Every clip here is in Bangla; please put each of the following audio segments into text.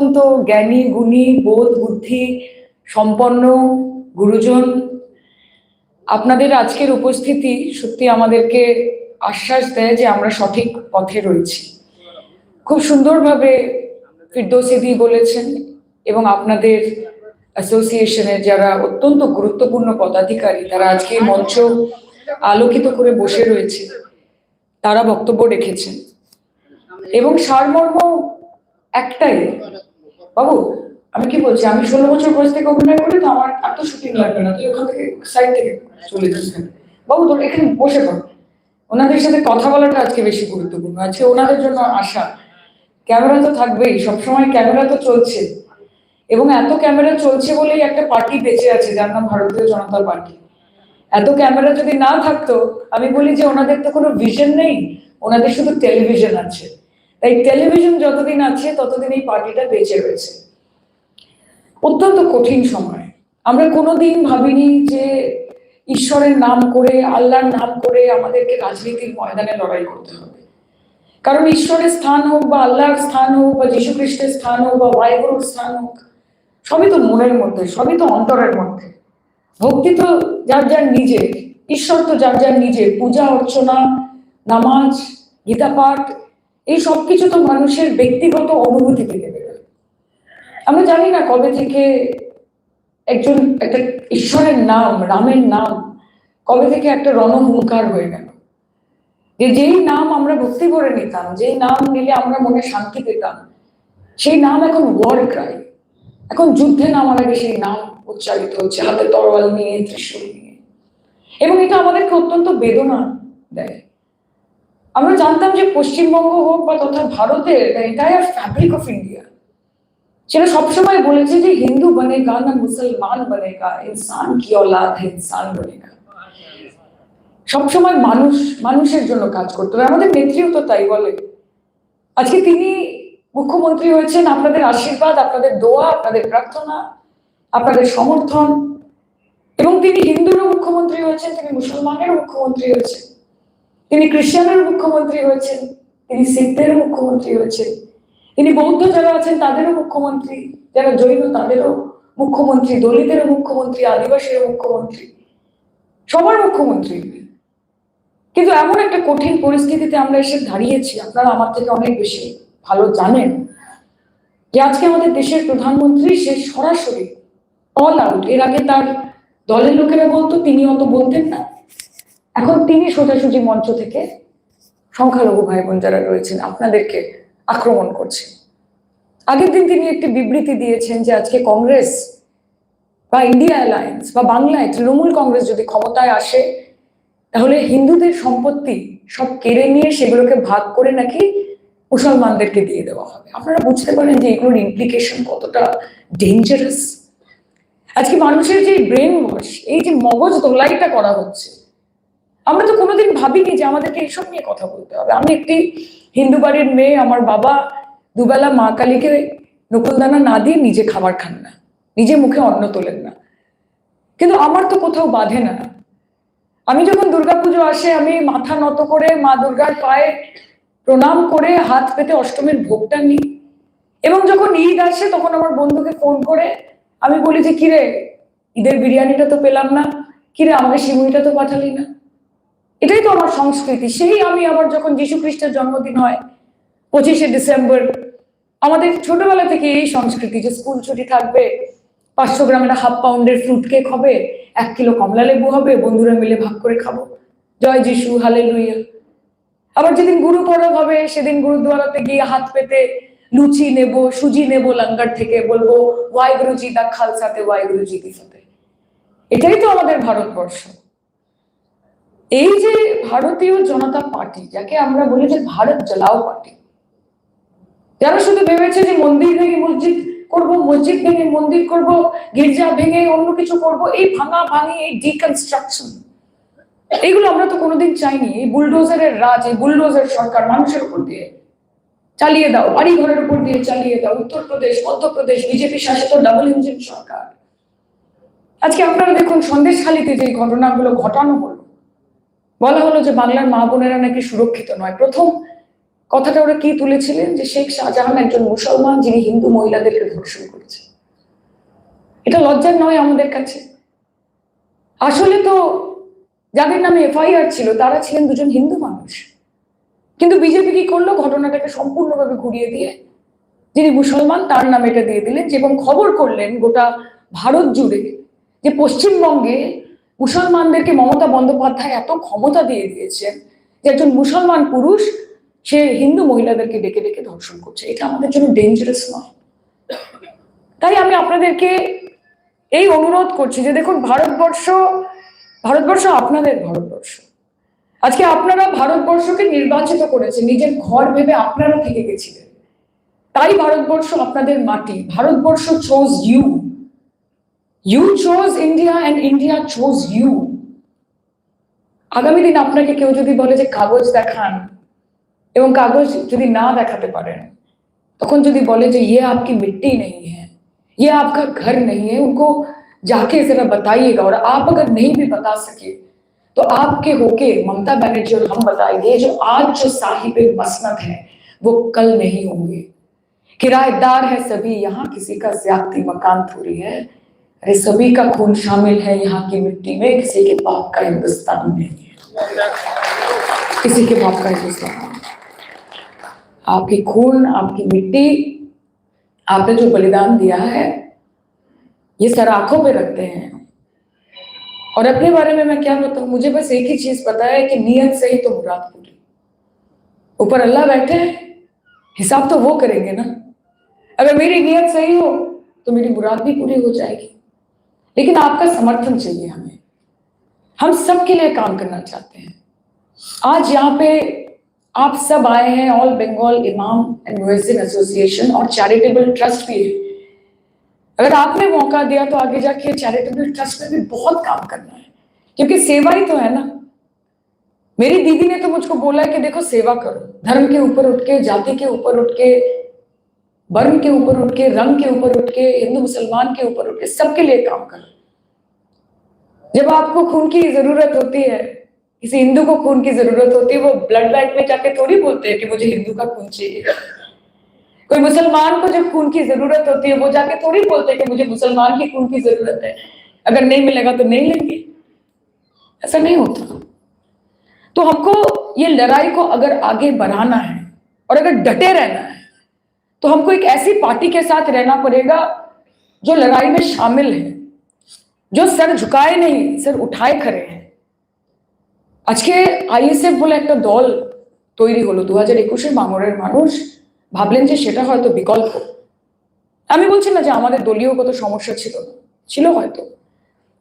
অত্যন্ত জ্ঞানী, গুণী, বোধ, বুদ্ধি, সম্পন্ন গুরুজন। আপনাদের আজকের উপস্থিতি সত্যি আমাদেরকে আশ্বাস দেয় যে আমরা সঠিক পথে রয়েছি। খুব সুন্দরভাবে ফিরদৌসিদি বলেছেন এবং আপনাদের অ্যাসোসিয়েশনের যারা অত্যন্ত গুরুত্বপূর্ণ পদাধিকারী, তারা আজকে মঞ্চ আলোকিত করে বসে রয়েছে, তারা বক্তব্য রেখেছেন। এবং সারমর্ম একটাই বাবু, আমি কি বলছি? আমি ষোলো বছর বয়স থেকে অভিনয় করি তো আমার এত শুটিং লাগবে না, তুই ওখান থেকে সাইড থেকে চলে যাস বাবু, তোর এখানে বসে পড়। ওনাদের সাথে কথা বলাটা আজকে বেশি গুরুত্বপূর্ণ। আজকে ওনাদের জন্য আশা। ক্যামেরা তো থাকবেই, সবসময় ক্যামেরা তো চলছে। এবং এত ক্যামেরা চলছে বলেই একটা পার্টি বেঁচে আছে, যার নাম ভারতীয় জনতা পার্টি। এত ক্যামেরা যদি না থাকতো, আমি বলি যে ওনাদের তো কোনো ভিশন নেই, ওনাদের শুধু টেলিভিশন আছে। তাই টেলিভিশন যতদিন আছে, ততদিন এই পার্টিটা বেঁচে রয়েছে। অত্যন্ত কঠিন সময়। আমরা কোনোদিন ভাবিনি যে ঈশ্বরের নাম করে, আল্লাহর নাম করে আমাদেরকে রাজনীতির ময়দানে লড়াই করতে হবে। কারণ ঈশ্বরের স্থান হোক বা আল্লাহর স্থান হোক বা যীশু খ্রিস্টের স্থান হোক বা ওয়াইগুরুর স্থান হোক, সবই তো মনের মধ্যে, সবই তো অন্তরের মধ্যে। ভক্তি তো যার যার নিজের, ঈশ্বর তো যার যার নিজের। পূজা, অর্চনা, নামাজ, গীতা পাঠ এই সব কিছু তো মানুষের ব্যক্তিগত অনুভূতি থেকে বেরোয় আমরা জানি না কবে থেকে একজন একটা ঈশ্বরের নাম, রামের নাম, কবে থেকে একটা রণহুঙ্কার হয়ে গেল। যে যেই নাম আমরা ভক্তি করে নিতাম, যেই নাম নিলে আমরা মনে শান্তি পেতাম, সেই নাম এখন ওয়ার ক্রাই এখন যুদ্ধে নামার আগে সেই নাম উচ্চারিত হচ্ছে, হাতে তরোয়াল নিয়ে, ত্রিশূল নিয়ে। এবং এটা আমাদেরকে অত্যন্ত বেদনা দেয়। আমরা জানতাম যে পশ্চিমবঙ্গ হোক বা তথা ভারতের এন্টায়ার ফ্যাব্রিক অফ ইন্ডিয়া সেটা সবসময় বলেছে যে হিন্দু বনেগা না মুসলমান বনেগা, ইনসান কি ওলাদ ইনসান বনেগা। সবসময় মানুষ, মানুষের জন্য কাজ করতে। হবে আমাদের নেত্রীও তো তাই বলে। আজকে তিনি মুখ্যমন্ত্রী হয়েছেন, আপনাদের আশীর্বাদ, আপনাদের দোয়া, আপনাদের প্রার্থনা, আপনাদের সমর্থন। এবং তিনি হিন্দুরও মুখ্যমন্ত্রী হয়েছেন, তিনি মুসলমানেরও মুখ্যমন্ত্রী হয়েছেন। তিনি খ্রিস্টানের মুখ্যমন্ত্রী হয়েছেন তিনি শিখদের মুখ্যমন্ত্রী হয়েছেন তিনি বৌদ্ধ যারা আছেন তাদেরও মুখ্যমন্ত্রী যারা জৈন তাদেরও মুখ্যমন্ত্রী দলিতেরও মুখ্যমন্ত্রী আদিবাসীরও মুখ্যমন্ত্রী সবার মুখ্যমন্ত্রী কিন্তু এমন একটা কঠিন পরিস্থিতিতে আমরা এসে দাঁড়িয়েছি, আপনারা আমার থেকে অনেক বেশি ভালো জানেন যে আজকে আমাদের দেশের প্রধানমন্ত্রী সে সরাসরি অল আউট এর আগে তার দলের লোকেরা বলতো তিনি অত বলতেন না। এখন তিনি সোজাসুজি মঞ্চ থেকে সংখ্যালঘু ভাই বোন যারা রয়েছেন, আপনাদেরকে আক্রমণ করছেন আগের দিন তিনি একটি বিবৃতি দিয়েছেন যে আজকে কংগ্রেস বা ইন্ডিয়া অ্যালায়েন্স বা বাংলায় তৃণমূল কংগ্রেস যদি ক্ষমতায় আসে, তাহলে হিন্দুদের সম্পত্তি সব কেড়ে নিয়ে সেগুলোকে ভাগ করে নাকি মুসলমানদেরকে দিয়ে দেওয়া হবে? আপনারা বুঝতে পারেন যে এগুলোর ইমপ্লিকেশন কতটা ডেঞ্জারাস আজকে মানুষের যে ব্রেন ওয়াশ এই যে মগজ দোলাইটা করা হচ্ছে আমরা তো কোনোদিন ভাবিনি যে আমাদেরকে এইসব নিয়ে কথা বলতে হবে। আমি একটি হিন্দু বাড়ির মেয়ে, আমার বাবা দুবেলা মা কালীকে নকুলদানা না দিয়ে নিজে খাবার খান না, নিজে মুখে অন্ন তোলেন না। কিন্তু আমার তো কোথাও বাঁধে না। আমি যখন দুর্গাপুজো আসে, আমি মাথা নত করে মা দুর্গার পায়ে প্রণাম করে হাত পেতে অষ্টমীর ভোগটা নিই এবং যখন ঈদ আসে, তখন আমার বন্ধুকে ফোন করে আমি বলি যে, কিরে, ঈদের বিরিয়ানিটা তো পেলাম না। কিরে, আমাকে সিমুইটা তো পাঠালি না? এটাই তো আমার সংস্কৃতি। সেই আমি আবার যখন যীশু খ্রিস্টের জন্মদিন হয়, পঁচিশে ডিসেম্বর, আমাদের ছোটবেলা থেকে এই সংস্কৃতি যে স্কুল ছুটি থাকবে, পাঁচশো গ্রামের হাফ পাউন্ডের ফ্রুট কেক হবে, এক কিলো কমলা লেবু হবে, বন্ধুরা মিলে ভাগ করে খাব। জয় যিশু হালে লুইয়া আবার যেদিন গুরু পরব হবে, সেদিন গুরুদ্বারাতে গিয়ে হাত পেতে লুচি নেব, সুজি নেব লাঙ্গার থেকে, বলব ওয়াই গুরুজি দা খালসাতে ওয়াই গুরুজি এটাই তো আমাদের ভারতবর্ষ। এই যে ভারতীয় জনতা পার্টি, যাকে আমরা বলি যে ভারত জ্বালাও পার্টি, যারা শুধু ভেবেছে যে মন্দির ভেঙে মসজিদ করব, মসজিদ ভেঙে মন্দির করব, গির্জা ভেঙে অন্য কিছু করব, এই ভাঙা ভাঙি, এই ডিকনস্ট্রাকশন এইগুলো আমরা তো কোনোদিন চাইনি। এই বুলডোজারের রাজ, এই বুলডোজার সরকার মানুষের উপর দিয়ে চালিয়ে দাও বাড়ি ঘরের উপর দিয়ে চালিয়ে দাও, উত্তরপ্রদেশ, মধ্যপ্রদেশ, বিজেপি শাসিত ডাবল ইঞ্জিন সরকার। আজকে আপনারা দেখুন সন্দেশখালিতে যে ঘটনাগুলো ঘটানো হলো বলা হলো যে বাংলার মা বোনেরা নাকি সুরক্ষিত নয়। প্রথম কথাটা ওরা কি তুলেছিলেন? যে শেখ শাহজাহান একজন মুসলমান যিনি হিন্দু মহিলাদেরকে ধর্ষণ করেছে। এটা লজ্জার নয় আমাদের কাছে। আসলে তো যাদের নামে এফআইআর ছিল, তারা ছিলেন দুজন হিন্দু মানুষ। কিন্তু বিজেপি কি করল? ঘটনাটাকে সম্পূর্ণভাবে ঘুরিয়ে দিয়ে যিনি মুসলমান, তার নামে এটা দিয়ে দিলেন এবং খবর করলেন গোটা ভারত জুড়ে যে পশ্চিমবঙ্গে মুসলমানদেরকে মমতা বন্দ্যোপাধ্যায় এত ক্ষমতা দিয়ে দিয়েছেন যে একজন মুসলমান পুরুষ, সে হিন্দু মহিলাদেরকে ডেকে ডেকে ধর্ষণ করছে। এটা আমাদের জন্য ডেঞ্জারাস নয়। তাই আমি আপনাদেরকে এই অনুরোধ করছি যে দেখুন, ভারতবর্ষ ভারতবর্ষ আপনাদের ভারতবর্ষ। আজকে আপনারা ভারতবর্ষকে নির্বাচিত করেছেন, নিজের ঘর ভেবে আপনারা থেকে গেছিলেন। তাই ভারতবর্ষ আপনাদের মাটি। Bharatvarsha chose you you choose India and India choose you আগামী দিন আপনাকে কেউ যদি বলে যে কাগজ দেখান এবং কাগজ যদি না দেখাতে পারেন তখন যদি বলে যে ये आपकी मिट्टी नहीं है ये आपका घर नहीं है उनको जाके जरा बताइएगा और आप अगर नहीं भी बता सके तो आपके होके ममता बनर्जी और हम बताएंगे जो आज जो साहिब मसनद है वो कल नहीं होंगे किराएदार है सभी यहाँ किसी का ज्यादती मकान थोड़ी है अरे सभी का खून शामिल है यहाँ की मिट्टी में, किसी के बाप का हिंदुस्तान नहीं है। किसी के बाप का हिंदुस्तान आपकी खून, आपकी मिट्टी, आपने जो बलिदान दिया है, ये सर आँखों पे रखते हैं। और अपने बारे में मैं क्या बताऊँ? मुझे बस एक ही चीज़ पता है कि नियत सही तो मुराद पूरी। ऊपर अल्लाह बैठे हैं, हिसाब तो वो करेंगे ना। अगर मेरी नियत सही हो तो मेरी मुराद भी पूरी हो जाएगी। लेकिन आपका समर्थन चाहिए हमें। हम सबके लिए काम करना चाहते हैं। आज यहाँ पे आप सब आए हैं all Bengal imam and association और चैरिटेबल ट्रस्ट भी है। अगर आपने मौका दिया तो आगे जाके चैरिटेबल ट्रस्ट में भी बहुत काम करना है। क्योंकि सेवा ही तो है ना। मेरी दीदी ने तो मुझको बोला है कि देखो सेवा करो। धर्म के ऊपर उठ के, जाति के ऊपर उठ के वर्ण के ऊपर उठ के रंग के ऊपर उठ के हिंदू, मुसलमान के ऊपर उठ के सबके लिए काम करो। जब आपको खून की ज़रूरत होती है, किसी हिंदू को खून की ज़रूरत होती है, वो ब्लड बैंक में जाके थोड़ी बोलते हैं कि मुझे हिंदू का खून चाहिए। कोई मुसलमान को जब खून की ज़रूरत होती है, वो जाके थोड़ी बोलते हैं कि मुझे मुसलमान की खून की ज़रूरत है। अगर नहीं मिलेगा तो नहीं लेंगे। ऐसा नहीं होता। तो हमको ये लड़ाई को अगर आगे बढ़ाना है और अगर डटे रहना है तो हमको एक ऐसी पार्टी के साथ रहना पड़ेगा जो लड़ाई में शामिल है जो सर झुकाए नहीं सर उठाए खड़े हैं আজকে আইএসএফ বলে একটা দল তৈরি হলো দু হাজার একুশে বাঙরের মানুষ ভাবলেন যে সেটা হয়তো বিকল্প আমি বলছি না যে আমাদের দলীয় কত সমস্যা ছিল না ছিল হয়তো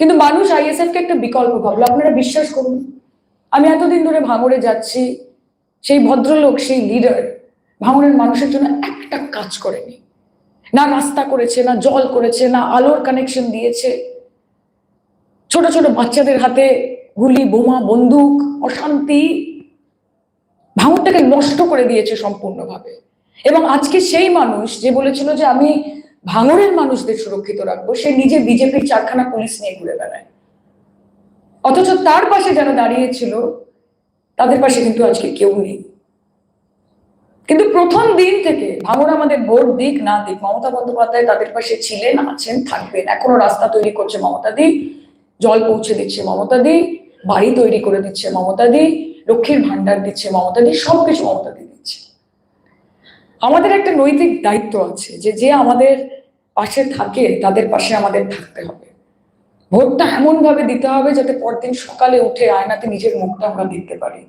কিন্তু মানুষ আইএসএফ কে একটা বিকল্প ভাবলো আপনারা বিশ্বাস করুন আমি এতদিন ধরে ভাঙড়ে যাচ্ছি সেই ভদ্রলোক সেই লিডার ভাঙড়ের মানুষের জন্য একটা কাজ করেনি। না রাস্তা করেছে, না জল করেছে, না আলোর কানেকশন দিয়েছে। ছোট ছোট বাচ্চাদের হাতে গুলি, বোমা, বন্দুক, অশান্তি ভাঙনটাকে নষ্ট করে দিয়েছে সম্পূর্ণভাবে। এবং আজকে সেই মানুষ যে বলেছিল যে আমি ভাঙনের মানুষদের সুরক্ষিত রাখব, সে নিজে বিজেপির চারখানা পুলিশ নিয়ে ঘুরে বেড়ায়। অথচ তার পাশে যারা দাঁড়িয়েছিল তাদের পাশে কিন্তু আজকে কেউ নেই। কিন্তু প্রথম দিন থেকে ভাঙর আমাদের ভোট দিক, না দিক, মমতা বন্দ্যোপাধ্যায় তাদের পাশে ছিলেন, আছেন, থাকবেন। এখনও রাস্তা তৈরি করছে মমতা দি, জল পৌঁছে দিচ্ছে মমতা দি, বাড়ি তৈরি করে দিচ্ছে মমতা দি, লক্ষ্মীর ভান্ডার দিচ্ছে মমতা দি, সবকিছু মমতা দি দিচ্ছে। আমাদের একটা নৈতিক দায়িত্ব আছে যে যে আমাদের পাশে থাকে, তাদের পাশে আমাদের থাকতে হবে। ভোটটা এমন ভাবে দিতে হবে যাতে পরদিন সকালে উঠে আয়নাতে নিজের মুখটা আমরা দেখতে পারি।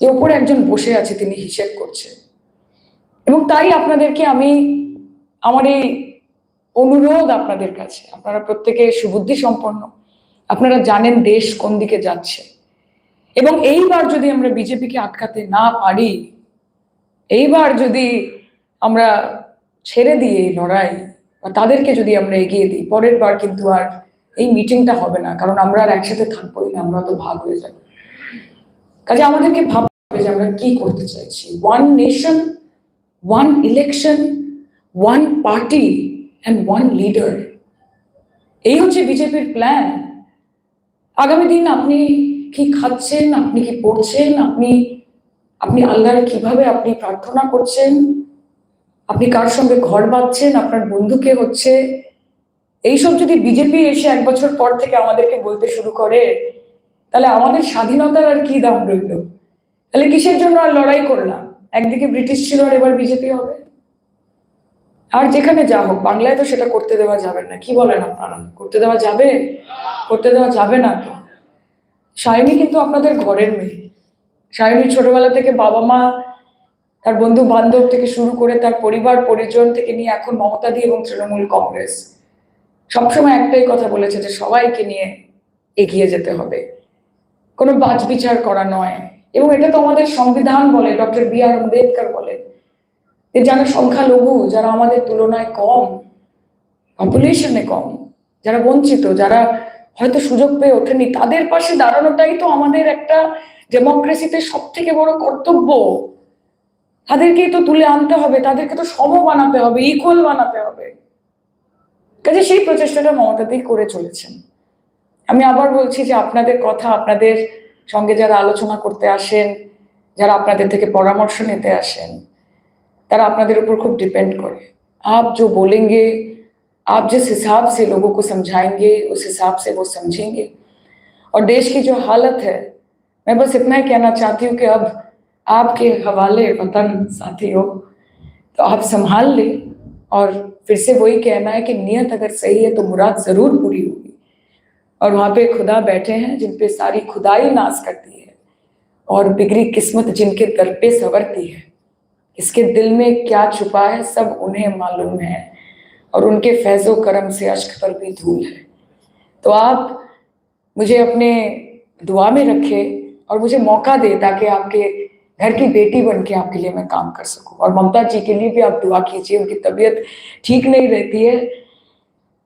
যে উপরে একজন বসে আছে, তিনি হিসেব করছে। এবং তাই আপনাদেরকে আমি, আমার এই অনুরোধ আপনাদের কাছে। আপনারা প্রত্যেকে সুবুদ্ধি সম্পন্ন। আপনারা জানেন দেশ কোন দিকে যাচ্ছে। এবং এইবার যদি আমরা বিজেপিকে আটকাতে না পারি, এইবার যদি আমরা ছেড়ে দিয়ে এই লড়াই, বা তাদেরকে যদি আমরা এগিয়ে দিই, পরের বার কিন্তু আর এই মিটিংটা হবে না, কারণ আমরা আর একসাথে থাকবোই না, আমরা তো ভাগ হয়ে যাব। কাজে আমাদেরকে ভাবতে হবে যে আমরা কি করতে চাইছি। One nation one election one party and one leader এই হচ্ছে বিজেপির প্ল্যান আগামী দিন আপনি কি খাচ্ছেন, আপনি কি পড়ছেন, আপনি আপনি আল্লাহর কীভাবে আপনি প্রার্থনা করছেন, আপনি কার সঙ্গে ঘর বাঁধছেন, আপনার বন্ধুকে হচ্ছে? এইসব যদি বিজেপি এসে এক বছর পর থেকে আমাদেরকে বলতে শুরু করে তাহলে আমাদের স্বাধীনতার আর কি দাম রইল? তাহলে কিসের জন্য আর লড়াই করলাম? একদিকে ব্রিটিশ ছিল আর এবার বিজেপি হবে? আর যেখানে যা হোক, বাংলায় তো সেটা করতে দেওয়া যাবে না। কি বলেন আপনারা? করতে দেওয়া যাবে? করতে দেওয়া যাবে না তো? সায়নী কিন্তু আপনাদের ঘরের মেয়ে। সায়নী ছোটবেলা থেকে বাবা মা, তার বন্ধু বান্ধব থেকে শুরু করে তার পরিবার, পরিজন থেকে নিয়ে এখন মমতা দি এবং তৃণমূল কংগ্রেস। সবসময় একটাই কথা বলেছে যে সবাইকে নিয়ে এগিয়ে যেতে হবে। কোনো বাজ বিচার করা নয়। এবং এটা তো আমাদের সংবিধান বলে, ডক্টর বি আর আম্বেদকর বলে। যে যারা সংখ্যালঘু, যারা আমাদের তুলনায় কম পপুলেশনে কম, যারা বঞ্চিত, যারা হয়তো সুযোগ পেয়ে ওঠেনি, তাদের পাশে দাঁড়ানোটাই তো আমাদের একটা ডেমোক্রেসিতে সব থেকে বড় কর্তব্য। তাদেরকেই তো তুলে আনতে হবে, তাদেরকে তো সম বানাতে হবে ইকুয়াল বানাতে হবে। কাজে সেই প্রচেষ্টাটা মমতাতেই করে চলেছেন। আমি আবার বলছি যে আপনাদের কথা আপনাদের সঙ্গে যারা আলোচনা করতে আসেন যারা আপনাদের থেকে পরামর্শ নিতে আসেন তারা আপনাদের উপর খুব डिपेंड করে आप जो बोलेंगे आप जिस हिसाब से लोगों को समझाएंगे उस हिसाब से वो समझेंगे और देश की जो हालत है मैं बस इतना ही कहना चाहती हूँ कि अब आपके हवाले वतन साथियों तो आप संभाल लें और फिर से वही कहना है कि नियत अगर सही है तो मुराद जरूर पूरी होगी और वहाँ पे खुदा बैठे हैं जिन पे सारी खुदाई नाश करती है और बिगड़ी किस्मत जिनके दर पे संवरती है। इसके दिल में क्या छुपा है सब उन्हें मालूम है और उनके फैजो करम से अश्क पर भी धूल है। तो आप मुझे अपने दुआ में रखे और मुझे मौका दे ताकि आपके घर की बेटी बन के आपके लिए मैं काम कर सकूँ। और ममता जी के लिए भी आप दुआ कीजिए, उनकी तबीयत ठीक नहीं रहती है।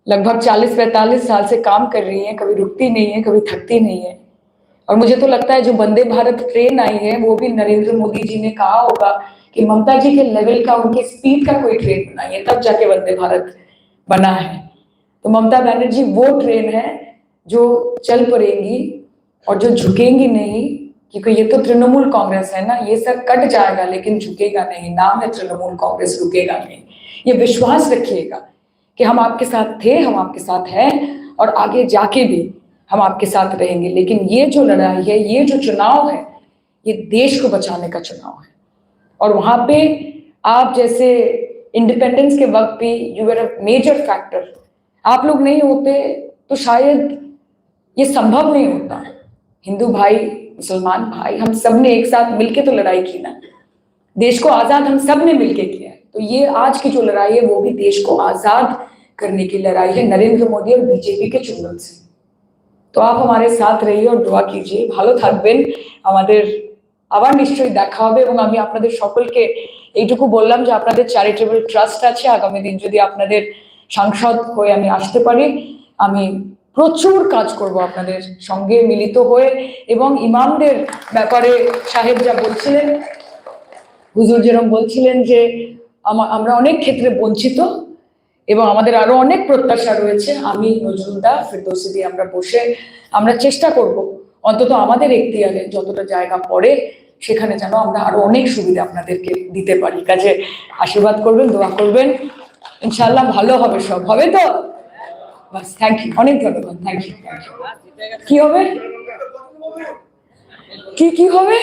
लगभग 40-45 साल से काम कर रही हैं, कभी रुकती नहीं है, कभी थकती नहीं है। और मुझे तो लगता है जो वंदे भारत ट्रेन आई है, वो भी नरेंद्र मोदी जी ने कहा होगा कि ममता जी के लेवल का, उनके स्पीड का कोई ट्रेन बनाइए तब जाके वंदे भारत बना है। तो ममता बनर्जी, वो ट्रेन है जो चल पड़ेंगी और जो झुकेंगी नहीं, क्योंकि ये तो तृणमूल कांग्रेस है ना, ये सब कट जाएगा, लेकिन झुकेगा नहीं। नाम है तृणमूल कांग्रेस, रुकेगा नहीं। ये विश्वास रखिएगा। कि हम आपके साथ थे, हम आपके साथ हैं और आगे जाके भी हम आपके साथ रहेंगे। लेकिन ये जो लड़ाई है, ये जो चुनाव है, ये देश को बचाने का चुनाव है। और वहाँ पे आप जैसे इंडिपेंडेंस के वक्त भी you are a major factor आप लोग नहीं होते तो शायद ये संभव नहीं होता। हिंदू भाई, मुसलमान भाई, हम सबने एक साथ मिलके तो लड़ाई की ना। देश को आज़ाद हम सबने मिलके किया। तो ये आज की जो लड़ाई है वो भी देश को आजाद करने की लड़ाई है नरेंद्र मोदी और बीजेपी के चुंबन से তো আপ আমাদের সাথ রহিয়ে और দোয়া कीजिए ভালো থাকবেন আমাদের আবার নিশ্চয়ই দেখা হবে এবং আমি আপনাদের সকলকে এইটুকু বললাম যে আপনাদের চ্যারিটেবল ট্রাস্ট আছে আগামী দিন যদি আপনাদের সাংসদ হয়ে আমি আসতে পারি আমি প্রচুর কাজ করব আপনাদের সঙ্গে মিলিত হয়ে এবং ইমামদের ব্যাপারে সাহেব যা বলছিলেন হুজুর যেরকম বলছিলেন যে আমা- আমরা অনেক ক্ষেত্রে বঞ্চিত এবং আমাদের আরও অনেক প্রত্যাশা রয়েছে। আমি নজরুলদা ফেরদৌসি দিয়ে আমরা বসে আমরা চেষ্টা করব অন্তত আমাদের এখতিয়ারে যতটা জায়গা পড়ে সেখানে যেন আমরা আরও অনেক সুবিধা আপনাদেরকে দিতে পারি। কাজে আশীর্বাদ করবেন, দোয়া করবেন। ইনশাল্লাহ ভালো হবে সব। হবে তো? বাস থ্যাংক ইউ অনেক ধন্যবাদ। থ্যাংক ইউ কি হবে? কি কি হবে?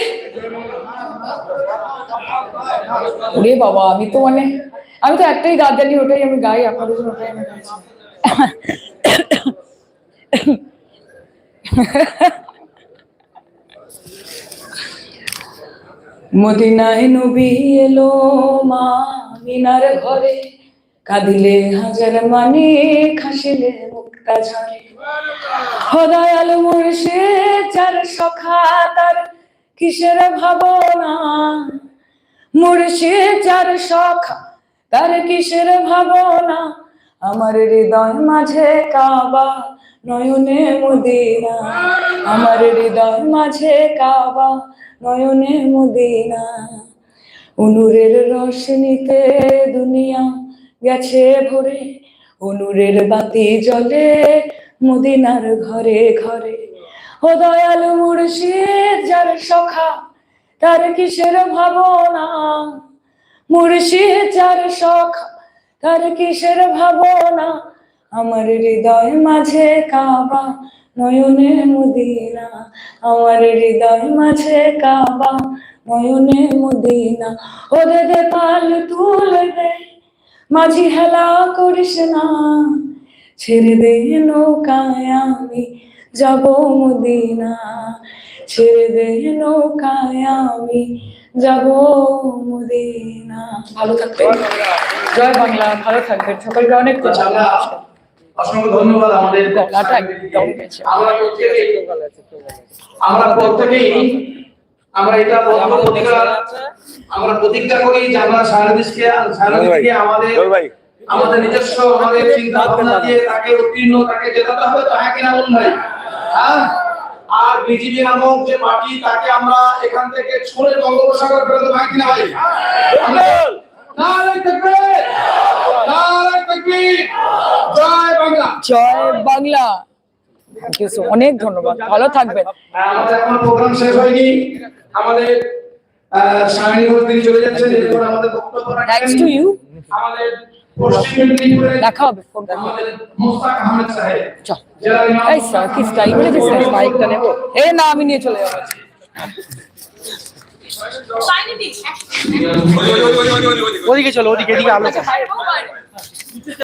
ওরে বাবা, আমি তো মানে আমি তো একটাই গান জানি ওটাই আমি গাই, আপনাদের জন্য ওটাই আমি মদিনায় নবী এলো মা মিনার ঘরে। কাঁদিলে হাজার মানে খাসিলে মুক্তা ঝরে হদয়াল মুর্শে চার সখা, তার কিসের ভাবনা? মুর্শে চার সখা, তার কিসের ভাবনা? আমার হৃদয় মাঝে কাবা, নয়নে মদিনা। আমার হৃদয় মাঝে কাবা, নয়নে মদিনা। অনুরের রশনিতে দুনিয়া গেছে ভরে, অনুরের বাতি জ্বলে, মদিনার ঘরে ঘরে। ও দয়াল মুর্শিদ, যার সখা, তার কিসের ভাবনা? মুর্শিদ, যার শখ তার কিসের ভাবনা? আমার হৃদয় মাঝে কাবা, নয়নে মুদিনা। আমার হৃদয় মাঝে কাবা, নয়নে মুদিনা। ও দে দে পাল তুল দে মাঝি হেলা করিস না ছেড়ে দে নৌকায় আমি যাব মুদিনা। ছেড়ে দে নৌকায় আমি যাব মুদিনা। ভালো থাকবেন। জয় বাংলা। ভালো থাকবেন। সকলকে অনেক অসংখ্য ধন্যবাদ আমাদের। আমরা প্রত্যেকেই আমরা এটা প্রতিজ্ঞা আমরা প্রতিজ্ঞা করি যে আমরা সারাদেশকে সারাদেশকে আমাদের জল ভাই। আমাদের নিজস্ব আমাদের চিন্তা ভাবনা দিয়ে তাকে উত্তীর্ণ তাকে জেতাতে হবে তো হ্যাঁ কিনা বলুন ভাই? হ্যাঁ? আর বিজেপি নামক যে পার্টি তাকে আমরা এখান থেকে ছুঁড়ে বঙ্গোপসাগর ফেলে দেবো হ্যাঁ কিনা ভাই? আমরা- নারায়ণ তাকবীর! নারায়ণ তাকবীর! জয় বাংলা! জয় বাংলা! থ্যাংক ইউ সো অনেক ধন্যবাদ। ভালো থাকবেন। এখন প্রোগ্রাম শেষ হয়নি। আমাদের সায়নী ঘোষ তিনি চলে যাচ্ছেন এরপর আমাদের বক্তব্য রাখবেন টু ইউ আমাদের দেখা হবে চল। এই স্যার কি স্টাইল বাইকটা নেব। এ না আমি নিয়ে চলে যাব। ওদিকে চলো ওদিকে এদিকে আলো। Bye.